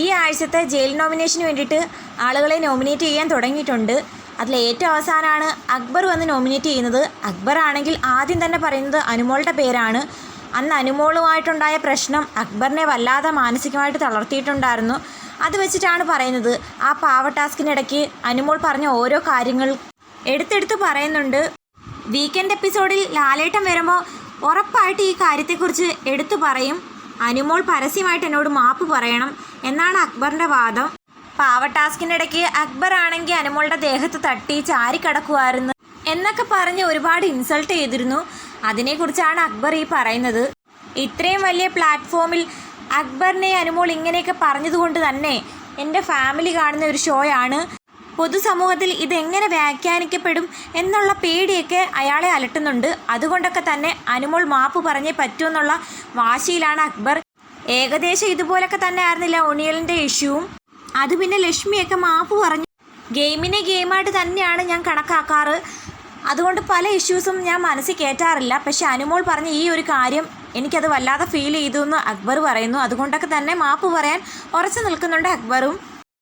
ഈ ആഴ്ചത്തെ ജയിൽ നോമിനേഷന് വേണ്ടിയിട്ട് ആളുകളെ നോമിനേറ്റ് ചെയ്യാൻ തുടങ്ങിയിട്ടുണ്ട്. അതിൽ ഏറ്റവും അവസാനമാണ് അക്ബർ വന്ന് നോമിനേറ്റ് ചെയ്യുന്നത്. അക്ബർ ആണെങ്കിൽ ആദ്യം തന്നെ പറയുന്നത് അനുമോളുടെ പേരാണ്. അന്ന് അനുമോളുമായിട്ടുണ്ടായ പ്രശ്നം അക്ബറിനെ വല്ലാതെ മാനസികമായിട്ട് തളർത്തിയിട്ടുണ്ടായിരുന്നു. അത് വെച്ചിട്ടാണ് പറയുന്നത്. ആ പാവ ടാസ്കിനിടയ്ക്ക് അനുമോൾ പറഞ്ഞ ഓരോ കാര്യങ്ങൾ എടുത്തെടുത്ത് പറയുന്നുണ്ട്. വീക്കെൻഡ് എപ്പിസോഡിൽ ലാലേട്ടം വരുമ്പോൾ ഉറപ്പായിട്ട് ഈ കാര്യത്തെക്കുറിച്ച് എടുത്തു പറയും. അനുമോൾ പരസ്യമായിട്ട് എന്നോട് മാപ്പ് പറയണം. എന്നാണ് അക്ബറിന്റെ വാദം. പാവ ടാസ്കിനിടയ്ക്ക് അക്ബർ ആണെങ്കിൽ അനുമോളുടെ ദേഹത്ത് തട്ടി ചാരിക്കടക്കുമായിരുന്നു എന്നൊക്കെ പറഞ്ഞ് ഒരുപാട് ഇൻസൾട്ട് ചെയ്തിരുന്നു. അതിനെക്കുറിച്ചാണ് അക്ബർ ഈ പറയുന്നത്. ഇത്രയും വലിയ പ്ലാറ്റ്ഫോമിൽ അക്ബറിനെ അനുമോൾ ഇങ്ങനെയൊക്കെ പറഞ്ഞതുകൊണ്ട് തന്നെ എന്റെ ഫാമിലി കാണുന്ന ഒരു ഷോയാണ് പൊതുസമൂഹത്തിൽ ഇതെങ്ങനെ വ്യാഖ്യാനിക്കപ്പെടും എന്നുള്ള പേടിയൊക്കെ അയാളെ അലട്ടുന്നുണ്ട്. അതുകൊണ്ടൊക്കെ തന്നെ അനുമോൾ മാപ്പ് പറഞ്ഞേ പറ്റൂ എന്നുള്ള വാശിയിലാണ് അക്ബർ. ഏകദേശം ഇതുപോലൊക്കെ തന്നെ ആയിരുന്നില്ല ഒണിയലിന്റെ ഇഷ്യൂവും. അത് പിന്നെ ലക്ഷ്മിയൊക്കെ മാപ്പ് പറഞ്ഞു. ഗെയിമിനെ ഗെയിമായിട്ട് തന്നെയാണ് ഞാൻ കണക്കാക്കാറ്. അതുകൊണ്ട് പല ഇഷ്യൂസും ഞാൻ മനസ്സിൽ കയറ്റാറില്ല പക്ഷെ അനുമോൾ പറഞ്ഞ ഈ ഒരു കാര്യം എനിക്കത് വല്ലാതെ ഫീൽ ചെയ്തു എന്ന് അക്ബർ പറയുന്നു. അതുകൊണ്ടൊക്കെ തന്നെ മാപ്പ് പറയാൻ ഉറച്ചു നിൽക്കുന്നുണ്ട് അക്ബറും.